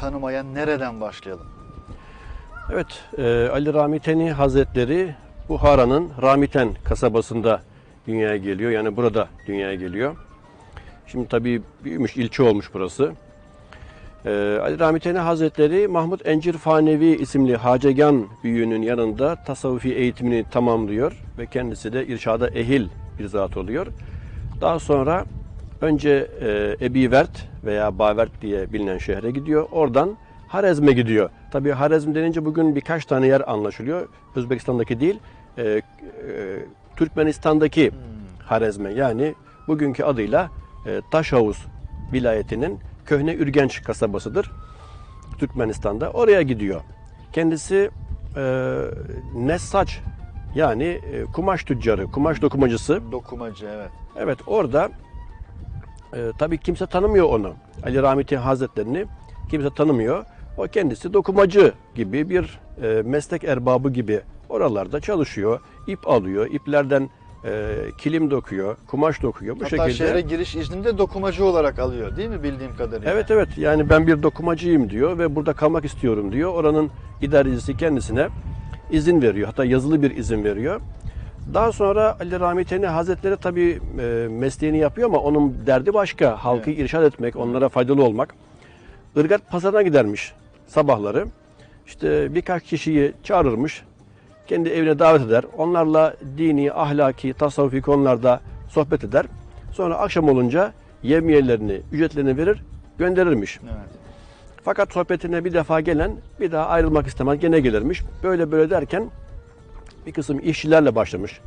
tanımaya nereden başlayalım? Evet, e, Ali Ramiteni Hazretleri Buhara'nın Ramiten kasabasında dünyaya geliyor. Yani burada dünyaya geliyor. Şimdi tabii büyümüş, ilçe olmuş burası. E, Ali Ramiteni Hazretleri Mahmut Encir Fanevi isimli Hacegan büyüğünün yanında tasavvufi eğitimini tamamlıyor ve kendisi de irşada ehil bir zat oluyor. Daha sonra önce e, Ebi Vert veya Bavert diye bilinen şehre gidiyor. Oradan Harezm'e gidiyor. Tabii Harezm denince bugün birkaç tane yer anlaşılıyor. Özbekistan'daki değil, e, e, Türkmenistan'daki Harezm'e yani bugünkü adıyla e, Taşhavuz vilayetinin Köhne Ürgenç kasabasıdır. Türkmenistan'da. Oraya gidiyor. Kendisi e, Nessaç yani e, kumaş tüccarı, kumaş dokumacısı. Dokumacı evet. Evet orada e, tabii kimse tanımıyor onu. Ali Rahmeti Hazretlerini kimse tanımıyor. O kendisi dokumacı gibi bir e, meslek erbabı gibi oralarda çalışıyor. İp alıyor, iplerden e, kilim dokuyor, kumaş dokuyor. Bu Hatta şekilde. şehre giriş iznini de dokumacı olarak alıyor değil mi bildiğim kadarıyla? Evet evet yani ben bir dokumacıyım diyor ve burada kalmak istiyorum diyor. Oranın idarecisi kendisine izin veriyor. Hatta yazılı bir izin veriyor. Daha sonra Ali Rahmeteni Hazretleri tabii e, mesleğini yapıyor ama onun derdi başka. Halkı irşad etmek, onlara faydalı olmak. Irgat pazarına gidermiş sabahları. İşte birkaç kişiyi çağırırmış. Kendi evine davet eder. Onlarla dini, ahlaki, tasavvufi konularda sohbet eder. Sonra akşam olunca yemiyelerini, ücretlerini verir, gönderirmiş. Evet. Fakat sohbetine bir defa gelen bir daha ayrılmak istemez, gene gelirmiş. Böyle böyle derken bir kısım işçilerle başlamış.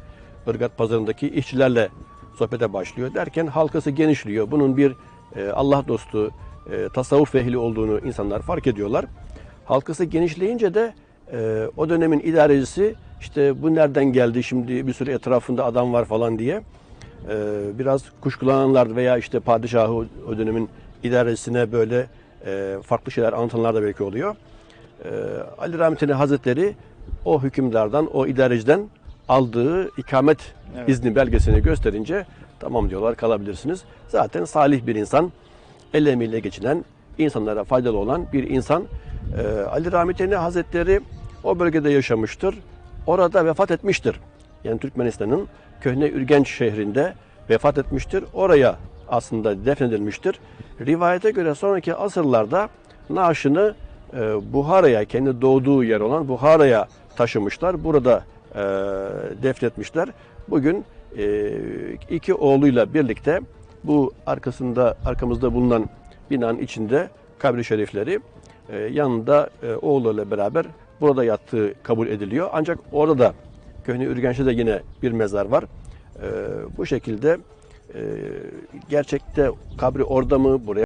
Irgat pazarındaki işçilerle sohbete başlıyor. Derken halkası genişliyor. Bunun bir e, Allah dostu, e, tasavvuf ehli olduğunu insanlar fark ediyorlar. Halkası genişleyince de e, o dönemin idarecisi işte bu nereden geldi şimdi bir sürü etrafında adam var falan diye biraz kuşkulananlar veya işte padişahı o- dönemin idarecisine böyle farklı şeyler anlatanlar da belki oluyor. Ali Rahmetli Hazretleri o hükümdardan, o idareciden aldığı ikamet Evet. izni belgesini gösterince tamam diyorlar kalabilirsiniz. Zaten salih bir insan, el emeğiyle geçinen, insanlara faydalı olan bir insan. E, Ali Rahmetli Hazretleri o bölgede yaşamıştır. Orada vefat etmiştir. Yani Türkmenistan'ın Köhne Ürgenç şehrinde vefat etmiştir. Oraya aslında defnedilmiştir. Rivayete göre sonraki asırlarda naaşını e, Buhara'ya, kendi doğduğu yer olan Buhara'ya taşımışlar. Burada e, defnetmişler. Bugün e, iki oğluyla birlikte bu arkasında arkamızda bulunan binanın içinde kabri şerifleri e, yanında e, oğluyla beraber burada yattığı kabul ediliyor. Ancak orada da Köhne Ürgenç'te de yine bir mezar var. Bu şekilde e, gerçekte kabri orada mı, buraya